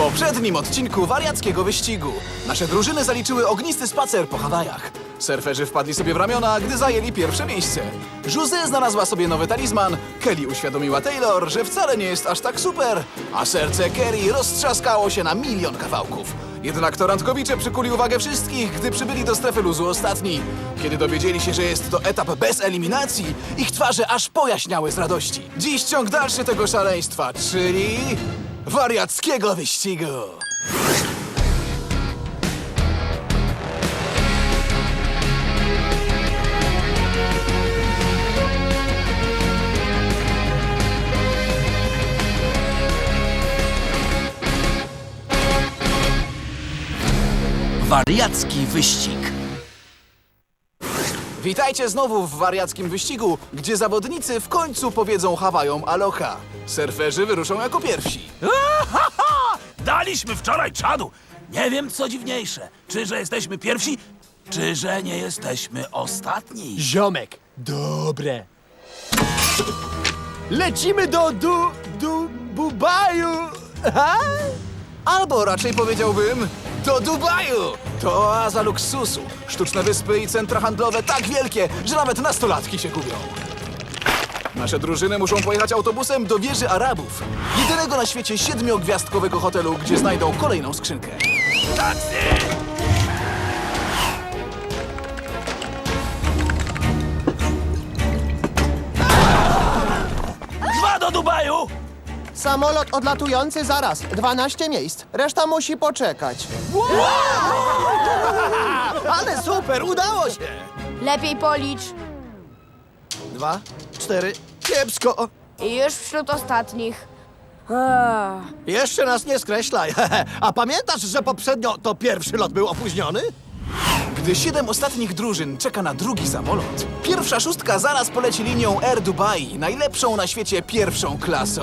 poprzednim odcinku wariackiego wyścigu nasze drużyny zaliczyły ognisty spacer po Hawajach. Surferzy wpadli sobie w ramiona, gdy zajęli pierwsze miejsce. José znalazła sobie nowy talizman, Kelly uświadomiła Taylor, że wcale nie jest aż tak super, a serce Kerry roztrzaskało się na milion kawałków. Jednak to randkowicze przykuli uwagę wszystkich, gdy przybyli do strefy luzu ostatni. Kiedy dowiedzieli się, że jest to etap bez eliminacji, ich twarze aż pojaśniały z radości. Dziś ciąg dalszy tego szaleństwa, czyli wariackiego wyścigu. Wariacki wyścig. Witajcie znowu w wariackim wyścigu, gdzie zawodnicy w końcu powiedzą Hawajom aloha. Surferzy wyruszą jako pierwsi. Daliśmy wczoraj czadu. Nie wiem, co dziwniejsze. Czy, że jesteśmy pierwsi, czy, że nie jesteśmy ostatni. Ziomek, dobre. Lecimy do du, du, Bubaju. Ha? Albo raczej powiedziałbym do Dubaju. To oaza luksusu. Sztuczne wyspy i centra handlowe tak wielkie, że nawet nastolatki się gubią. Nasze drużyny muszą pojechać autobusem do wieży Arabów. Jedynego na świecie siedmiogwiazdkowego hotelu, gdzie znajdą kolejną skrzynkę. Dwa Samolot odlatujący zaraz. 12 miejsc. Reszta musi poczekać. Ale super, udało się! Lepiej policz. Dwa, cztery, kiepsko. I już wśród ostatnich. Ah, Jeszcze nas nie skreślaj. A pamiętasz, że poprzednio to pierwszy lot był opóźniony? Gdy siedem ostatnich drużyn czeka na drugi samolot, pierwsza szóstka zaraz poleci linią Air Dubai, najlepszą na świecie pierwszą klasą.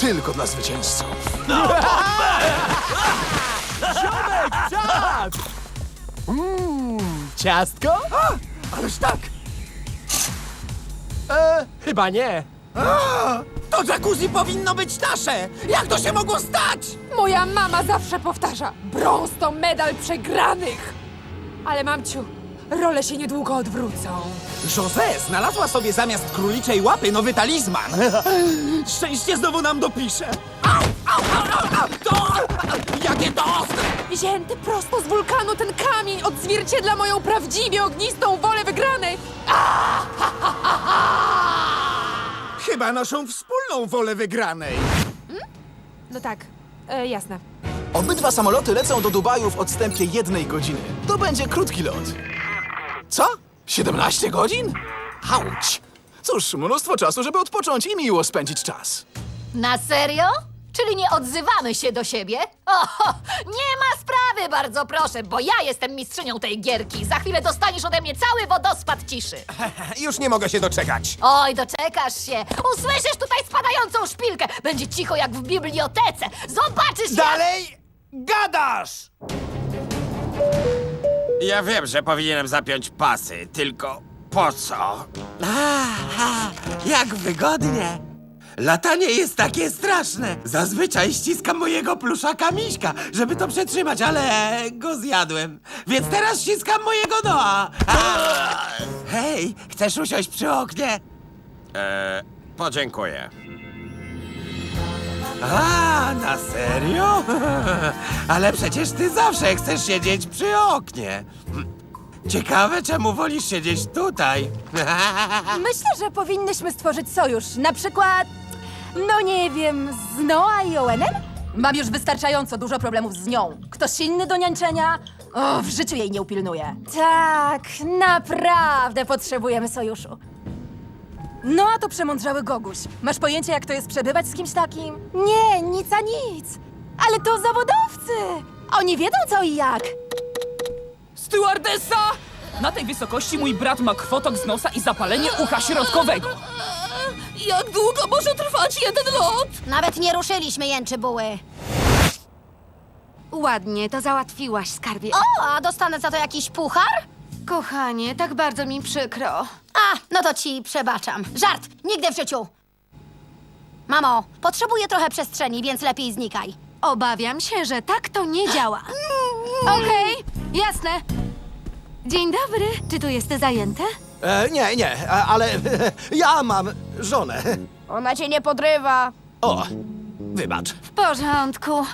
Tylko dla zwycięzców. Tak! Mmm, ciastko? Ależ tak! E, chyba nie. To jacuzzi powinno być nasze! Jak to się mogło stać? Moja mama zawsze powtarza: brąz to medal przegranych. Ale mamciu, role się niedługo odwrócą. José znalazła sobie zamiast króliczej łapy nowy talizman. Szczęście znowu nam dopisze. Au, au, au, au, au. To... Jakie to ostre! Wzięty prosto z wulkanu ten kamień odzwierciedla moją prawdziwie ognistą wolę wygranej. Chyba naszą wspólną wolę wygranej. No tak, e, jasne. Obydwa samoloty lecą do Dubaju w odstępie jednej godziny. To będzie krótki lot. Co? 17 godzin? Auć! Cóż, mnóstwo czasu, żeby odpocząć i miło spędzić czas. Na serio? Czyli nie odzywamy się do siebie? O, nie ma sprawy, bardzo proszę, bo ja jestem mistrzynią tej gierki. Za chwilę dostaniesz ode mnie cały wodospad ciszy. Już nie mogę się doczekać. Oj, doczekasz się. Usłyszysz tutaj spadającą szpilkę. Będzie cicho jak w bibliotece. Zobaczysz jak... Dalej gadasz! Ja wiem, że powinienem zapiąć pasy, tylko po co? Aha, jak wygodnie! Latanie jest takie straszne! Zazwyczaj ściskam mojego pluszaka miśka, żeby to przetrzymać, ale go zjadłem. Więc teraz ściskam mojego Noa! A! Hej, chcesz usiąść przy oknie? Eee, podziękuję. A, na serio? Ale przecież ty zawsze chcesz siedzieć przy oknie. Ciekawe, czemu wolisz siedzieć tutaj. Myślę, że powinnyśmy stworzyć sojusz. Na przykład, no nie wiem, z Noa i Owenem? Mam już wystarczająco dużo problemów z nią. Ktoś inny do niańczenia? O, w życiu jej nie upilnuję. Tak, naprawdę potrzebujemy sojuszu. No a to przemądrzały Goguś. Masz pojęcie, jak to jest przebywać z kimś takim? Nie, nic a nic. Ale to zawodowcy. Oni wiedzą co i jak. Stewardessa! Na tej wysokości mój brat ma krwotok z nosa i zapalenie ucha środkowego. Jak długo może trwać jeden lot? Nawet nie ruszyliśmy, jęczy buły. ładnie, to załatwiłaś, skarbie. O, a dostanę za to jakiś puchar? Kochanie, tak bardzo mi przykro. A, no to ci przebaczam. Żart, nigdy w życiu. Mamo, potrzebuję trochę przestrzeni, więc lepiej znikaj. Obawiam się, że tak to nie działa. Okej, jasne. Dzień dobry. Czy tu jest zajęte? E, nie, nie, a- ale ja mam żonę. Ona cię nie podrywa. O, wybacz. W porządku.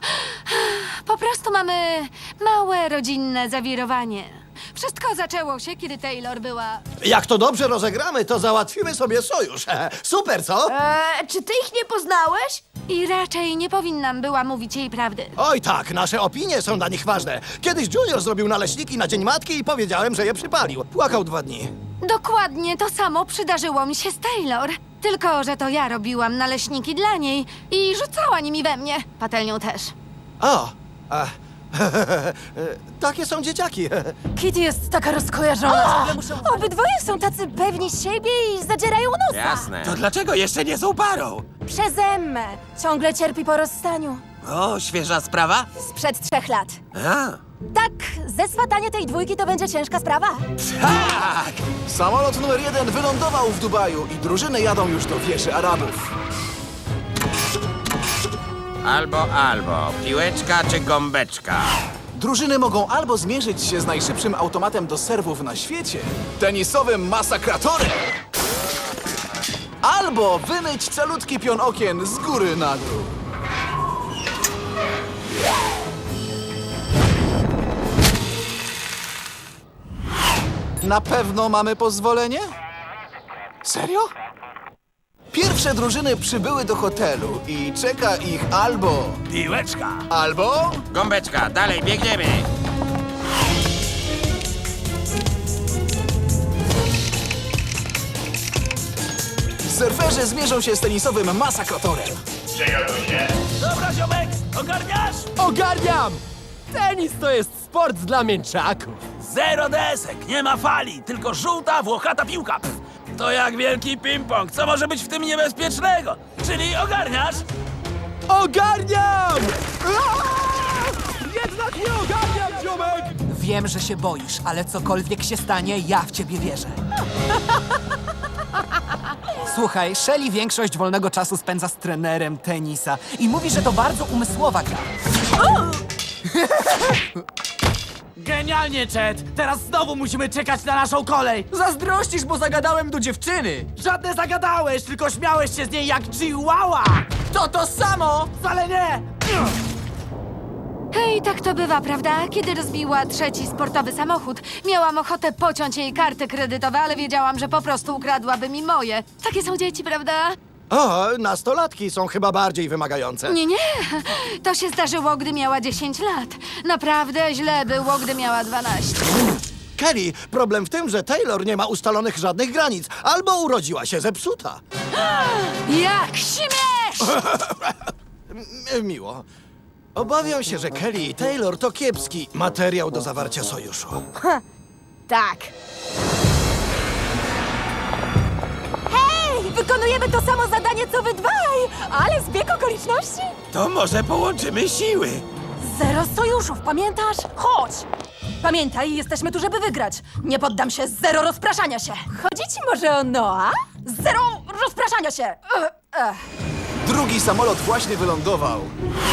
Po prostu mamy małe rodzinne zawirowanie. Wszystko zaczęło się, kiedy Taylor była. Jak to dobrze rozegramy, to załatwimy sobie sojusz. Super, co? Eee, czy ty ich nie poznałeś? I raczej nie powinnam była mówić jej prawdy. Oj tak, nasze opinie są dla nich ważne. Kiedyś Junior zrobił naleśniki na Dzień Matki i powiedziałem, że je przypalił. Płakał dwa dni. Dokładnie to samo przydarzyło mi się z Taylor. Tylko, że to ja robiłam naleśniki dla niej i rzucała nimi we mnie. Patelnią też. O, a, takie są dzieciaki. Kitty jest taka rozkojarzona. Obydwoje są tacy pewni siebie i zadzierają nosa. Jasne. To dlaczego jeszcze nie są parą? Przez Emmę. Ciągle cierpi po rozstaniu. O, świeża sprawa? Sprzed trzech lat. A, Tak, zeswatanie tej dwójki to będzie ciężka sprawa. tak! Samolot numer jeden wylądował w Dubaju i drużyny jadą już do wieży Arabów. Albo, albo. Piłeczka czy gąbeczka? Drużyny mogą albo zmierzyć się z najszybszym automatem do serwów na świecie, tenisowym masakratorem, albo wymyć calutki pion okien z góry na dół. Na pewno mamy pozwolenie? Serio? Pierwsze drużyny przybyły do hotelu i czeka ich albo, Piłeczka. albo Gąbeczka, dalej, biegniemy! surferzy zmierzą się z tenisowym masakratorem. Dobra, ziomek, ogarniasz? Ogarniam! Tenis to jest sport dla mięczaków. Zero desek, nie ma fali, tylko żółta, włochata piłka. To jak wielki ping-pong, co może być w tym niebezpiecznego? Czyli ogarniasz? Ogarniam! Jednak nie ogarniam, ziomek! Wiem, że się boisz, ale cokolwiek się stanie, ja w ciebie wierzę. Słuchaj, Shelly większość wolnego czasu spędza z trenerem tenisa i mówi, że to bardzo umysłowa gra. Genialnie, Chet! Teraz znowu musimy czekać na naszą kolej! Zazdrościsz, bo zagadałem do dziewczyny. Żadne zagadałeś, tylko śmiałeś się z niej jak chihuahua! To to samo! Wcale nie! Hej, tak to bywa, prawda? Kiedy rozbiła trzeci sportowy samochód, miałam ochotę pociąć jej karty kredytowe, ale wiedziałam, że po prostu ukradłaby mi moje. Takie są dzieci, prawda? O, nastolatki są chyba bardziej wymagające. Nie, nie. To się zdarzyło, gdy miała 10 lat. Naprawdę źle było, gdy miała 12. Kelly, problem w tym, że Taylor nie ma ustalonych żadnych granic. Albo urodziła się zepsuta. Jak śmiesz! M- miło. Obawiam się, że Kelly i Taylor to kiepski materiał do zawarcia sojuszu. Tak. Wykonujemy to samo zadanie, co wy dwaj! Ale zbieg okoliczności? To może połączymy siły? Zero sojuszów, pamiętasz? Chodź! Pamiętaj, jesteśmy tu, żeby wygrać. Nie poddam się, zero rozpraszania się. Chodzi ci może o Noa? Zero rozpraszania się! Ech, ech. Drugi samolot właśnie wylądował,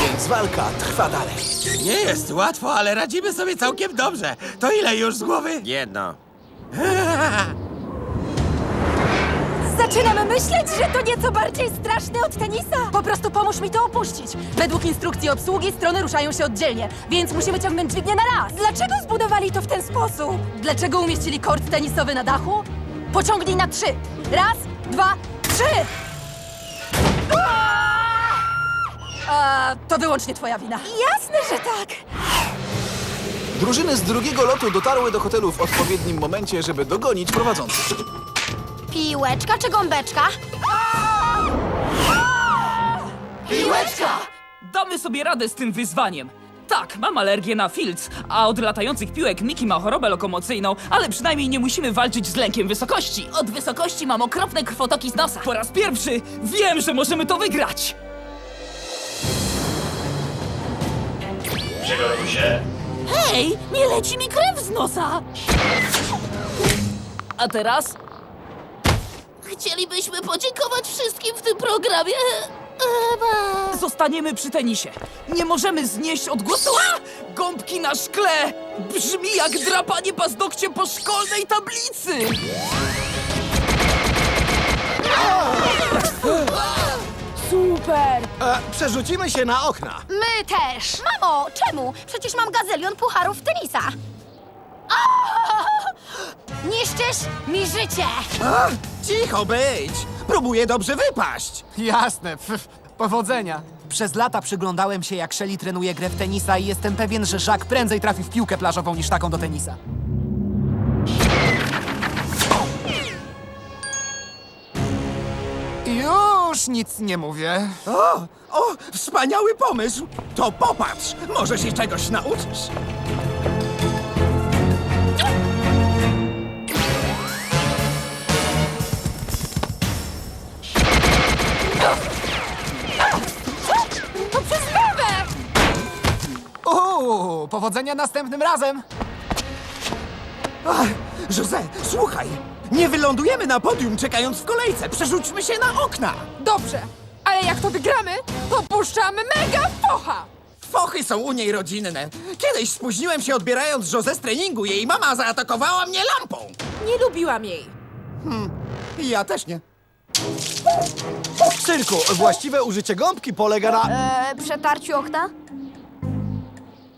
więc walka trwa dalej. Nie jest łatwo, ale radzimy sobie całkiem dobrze. To ile już z głowy? Jedno. Zaczynam myśleć, że to nieco bardziej straszne od tenisa. Po prostu pomóż mi to opuścić. Według instrukcji obsługi strony ruszają się oddzielnie, więc musimy ciągnąć dźwignię na raz. Dlaczego zbudowali to w ten sposób? Dlaczego umieścili kort tenisowy na dachu? Pociągnij na trzy. Raz, dwa, trzy! A, to wyłącznie twoja wina. Jasne, że tak. Drużyny z drugiego lotu dotarły do hotelu w odpowiednim momencie, żeby dogonić prowadzących. Piłeczka czy gąbeczka? Damy sobie radę z tym wyzwaniem. Tak, mam alergię na filc, a od latających piłek Miki ma chorobę lokomocyjną, ale przynajmniej nie musimy walczyć z lękiem wysokości. Od wysokości mam okropne krwotoki z nosa. Po raz pierwszy wiem, że możemy to wygrać. Hej, nie leci mi krew z nosa! A teraz? Chcielibyśmy podziękować wszystkim w tym programie. Zostaniemy przy tenisie. Nie możemy znieść odgłosu A! gąbki na szkle. Brzmi jak drapanie paznokciem po szkolnej tablicy. Super! E, przerzucimy się na okna. My też. Mamo, czemu? Przecież mam gazelion pucharów tenisa. Niszczysz mi życie. A, cicho być! Próbuję dobrze wypaść! Jasne, pf, powodzenia. Przez lata przyglądałem się, jak Shelly trenuje grę w tenisa i jestem pewien, że Jacques prędzej trafi w piłkę plażową niż taką do tenisa. Już nic nie mówię. O, o, wspaniały pomysł! To popatrz, może się czegoś nauczysz. Powodzenia następnym razem. Ach, Jose, słuchaj! Nie wylądujemy na podium czekając w kolejce. Przerzućmy się na okna. Dobrze, ale jak to wygramy, to puszczamy mega focha! Fochy są u niej rodzinne. Kiedyś spóźniłem się odbierając Jose z treningu. Jej mama zaatakowała mnie lampą. Nie lubiłam jej. Ja też nie. W cyrku właściwe użycie gąbki polega na... E, przetarciu okna?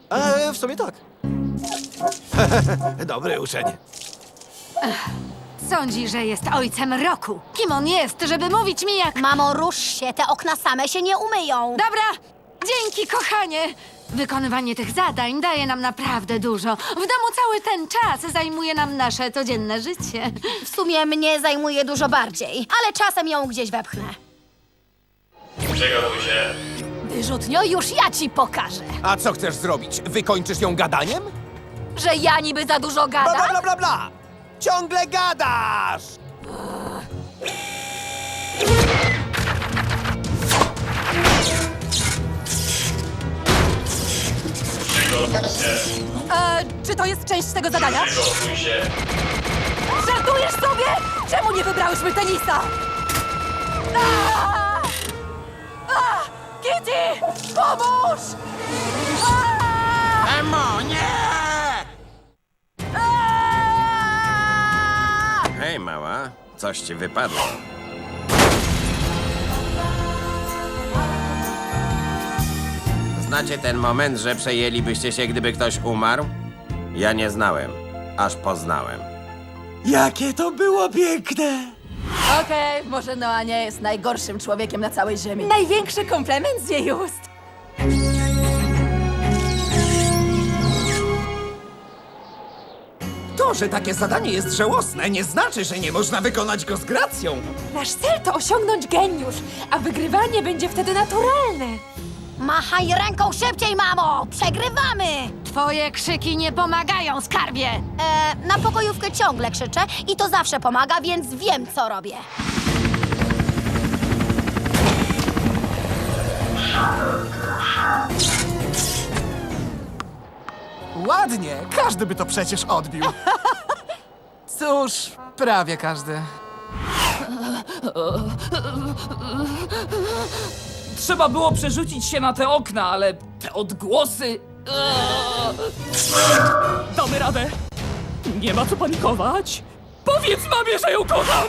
E, w sumie tak. Dobry uczeń. Sądzi, że jest ojcem roku. Kim on jest, żeby mówić mi jak... Mamo, rusz się, te okna same się nie umyją. Dobra, dzięki, kochanie. Wykonywanie tych zadań daje nam naprawdę dużo. W domu cały ten czas zajmuje nam nasze codzienne życie. W sumie mnie zajmuje dużo bardziej, ale czasem ją gdzieś wepchnę. Wyrzutnio, już ja ci pokażę, A co chcesz zrobić? Wykończysz ją gadaniem? że ja niby za dużo Bla, bla, gadam. bla, bla, bla! Ciągle gadasz! E, czy to jest część tego zadania? Żartujesz sobie? Czemu nie wybrałyśmy tenisa? A! A! Kitty! Pomóż! Emo, nie! Hej, mała, coś ci wypadło. Znacie ten moment, że przejęlibyście się, gdyby ktoś umarł? Ja nie znałem, aż poznałem. Jakie to było piękne! Okej, może Noa nie jest najgorszym człowiekiem na całej ziemi. Największy komplement z jej ust. To, że takie zadanie jest żałosne, nie znaczy, że nie można wykonać go z gracją. Nasz cel to osiągnąć geniusz, a wygrywanie będzie wtedy naturalne. Machaj ręką szybciej, mamo! Przegrywamy! Twoje krzyki nie pomagają, skarbie. E, na pokojówkę ciągle krzyczę i to zawsze pomaga, więc wiem, co robię. Ładnie, każdy by to przecież odbił. Cóż, prawie każdy. Trzeba było przerzucić się na te okna, ale te odgłosy. Eee. Damy radę. Nie ma co panikować. Powiedz mamie, że ją kocham!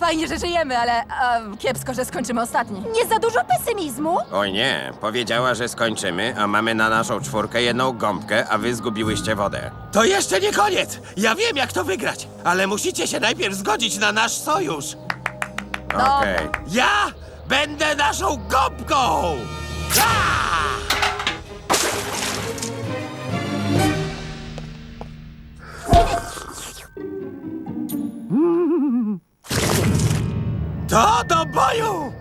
Fajnie, że żyjemy, ale kiepsko, że skończymy ostatni. Nie za dużo pesymizmu? Oj nie, powiedziała, że skończymy, a mamy na naszą czwórkę jedną gąbkę, a wy zgubiłyście wodę. To jeszcze nie koniec! Ja wiem, jak to wygrać, ale musicie się najpierw zgodzić na nasz sojusz. Okej. Ja będę naszą gąbką! Ja! To do boju!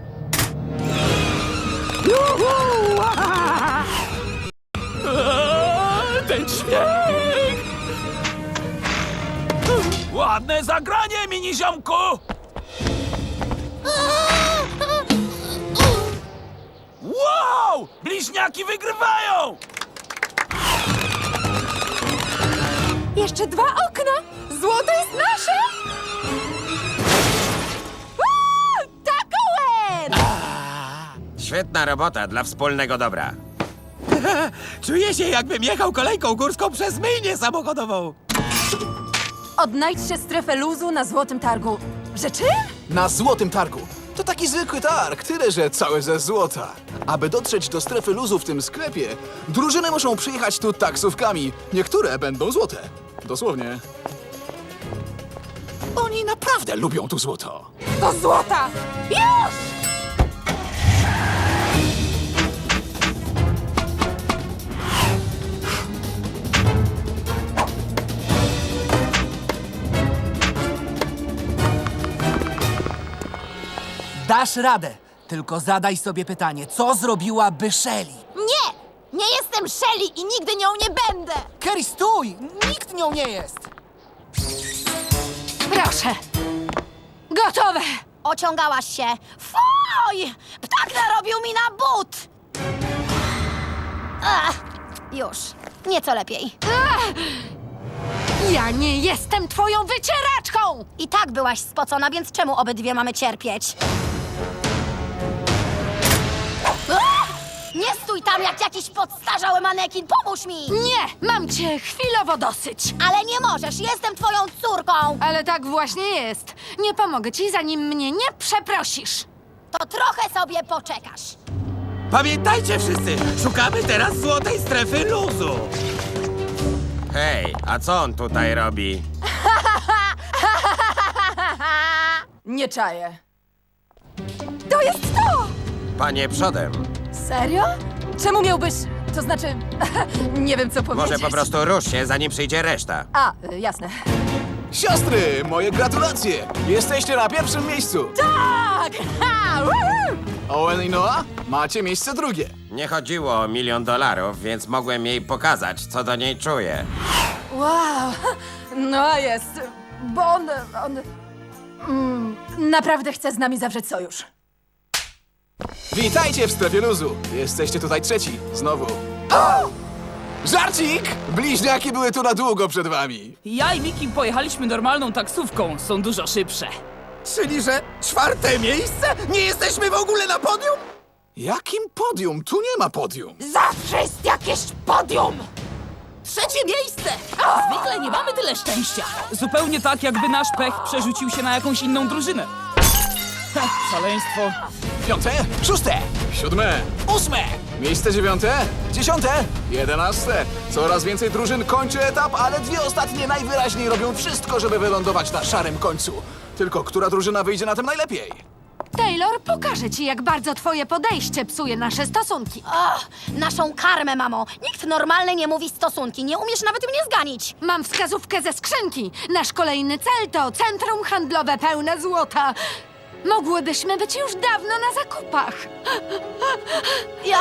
Eee, ten dźwięk! Ładne zagranie, miniziomku! Bliźniaki wygrywają! Jeszcze dwa okna! Złoto jest nasze! Takołem! Świetna robota dla wspólnego dobra. Czuję się, jakbym jechał kolejką górską przez myjnię samochodową. Odnajdźcie strefę luzu na złotym targu. Że czym? Na Złotym Targu. To taki zwykły targ, tyle że cały ze złota. Aby dotrzeć do strefy luzu w tym sklepie, drużyny muszą przyjechać tu taksówkami. Niektóre będą złote. Dosłownie. Oni naprawdę lubią tu złoto. Do złota! Już! Dasz radę. Tylko zadaj sobie pytanie, co zrobiłaby Shelly? Nie! Nie jestem Shelly i nigdy nią nie będę! Kerry, stój! Nikt nią nie jest! Proszę. Gotowe! Ociągałaś się. Fuj! Ptak narobił mi na but! Ach, już. Nieco lepiej. Ja nie jestem twoją wycieraczką! I tak byłaś spocona, więc czemu obydwie mamy cierpieć? Stój tam jak jakiś podstarzały manekin, pomóż mi! Nie, mam cię chwilowo dosyć. Ale nie możesz, jestem twoją córką! Ale tak właśnie jest. Nie pomogę ci, zanim mnie nie przeprosisz. To trochę sobie poczekasz. Pamiętajcie wszyscy, szukamy teraz złotej strefy luzu. Hej, a co on tutaj robi? Nie czaję. To jest to! Panie przodem, Serio? Czemu miałbyś... To znaczy... nie wiem, co powiedzieć. może po prostu rusz się, zanim przyjdzie reszta. A, y, jasne. Siostry, moje gratulacje! Jesteście na pierwszym miejscu. Tak! Ha! Woohoo! Owen i Noah, macie miejsce drugie. Nie chodziło o milion dolarów, więc mogłem jej pokazać, co do niej czuję. Wow! No jest, bo on... on... Mm, naprawdę chce z nami zawrzeć sojusz. Witajcie w strefie luzu. Jesteście tutaj trzeci. Znowu. Żarcik! Bliźniaki były tu na długo przed wami. Ja i Miki pojechaliśmy normalną taksówką, są dużo szybsze. Czyli, że czwarte miejsce? Nie jesteśmy w ogóle na podium? Jakim podium? Tu nie ma podium. Zawsze jest jakieś podium! Trzecie miejsce! Zwykle nie mamy tyle szczęścia. Zupełnie tak, jakby nasz pech przerzucił się na jakąś inną drużynę. Szaleństwo. Piąte, szóste, siódme, ósme, miejsce dziewiąte, dziesiąte, jedenaste. Coraz więcej drużyn kończy etap, ale dwie ostatnie najwyraźniej robią wszystko, żeby wylądować na szarym końcu. Tylko która drużyna wyjdzie na tym najlepiej? Taylor pokaże ci, jak bardzo twoje podejście psuje nasze stosunki. Och, naszą karmę, mamo. Nikt normalny nie mówi stosunki. Nie umiesz nawet mnie zganić. Mam wskazówkę ze skrzynki. Nasz kolejny cel to centrum handlowe pełne złota. Mogłybyśmy być już dawno na zakupach. Ja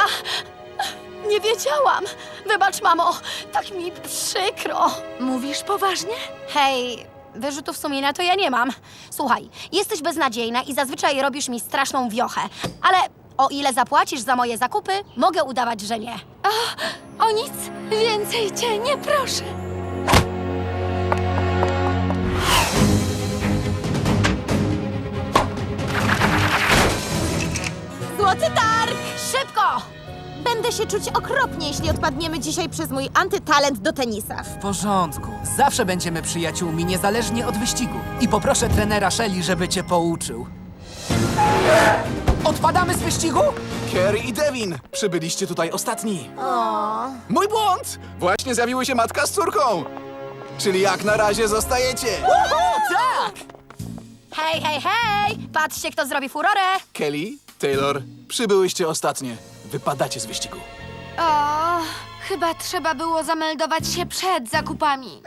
nie wiedziałam. Wybacz, mamo. Tak mi przykro. Mówisz poważnie? Hej, wyrzutów sumienia to ja nie mam. Słuchaj, jesteś beznadziejna i zazwyczaj robisz mi straszną wiochę. Ale o ile zapłacisz za moje zakupy, mogę udawać, że nie. O nic więcej cię nie proszę. Targ! Szybko! Będę się czuć okropnie, jeśli odpadniemy dzisiaj przez mój antytalent do tenisa. W porządku. Zawsze będziemy przyjaciółmi, niezależnie od wyścigu. I poproszę trenera Shelly, żeby cię pouczył. Odpadamy z wyścigu? Kerry i Devin, przybyliście tutaj ostatni. Mój błąd! Właśnie zjawiły się matka z córką. Czyli jak na razie zostajecie. Tak! Hej, hej, hej! Patrzcie, kto zrobi furorę! Kelly, Taylor, przybyłyście ostatnie. Wypadacie z wyścigu. O, chyba trzeba było zameldować się przed zakupami.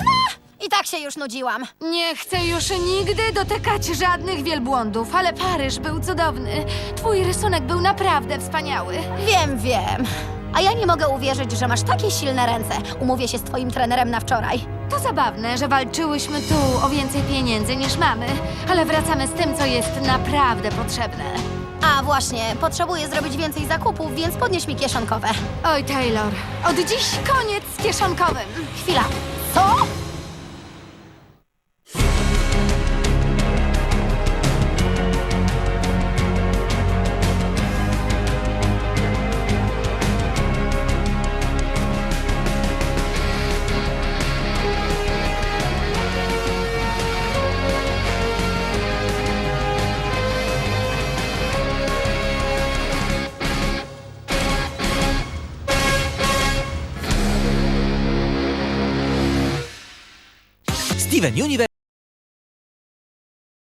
I tak się już nudziłam. Nie chcę już nigdy dotykać żadnych wielbłądów, ale Paryż był cudowny. Twój rysunek był naprawdę wspaniały. Wiem, wiem. A ja nie mogę uwierzyć, że masz takie silne ręce. Umówię się z twoim trenerem na wczoraj. To zabawne, że walczyłyśmy tu o więcej pieniędzy niż mamy, ale wracamy z tym, co jest naprawdę potrzebne. A właśnie, potrzebuję zrobić więcej zakupów, więc podnieś mi kieszonkowe. Oj, Taylor, od dziś koniec z kieszonkowym. Chwila. Co? Steven Universe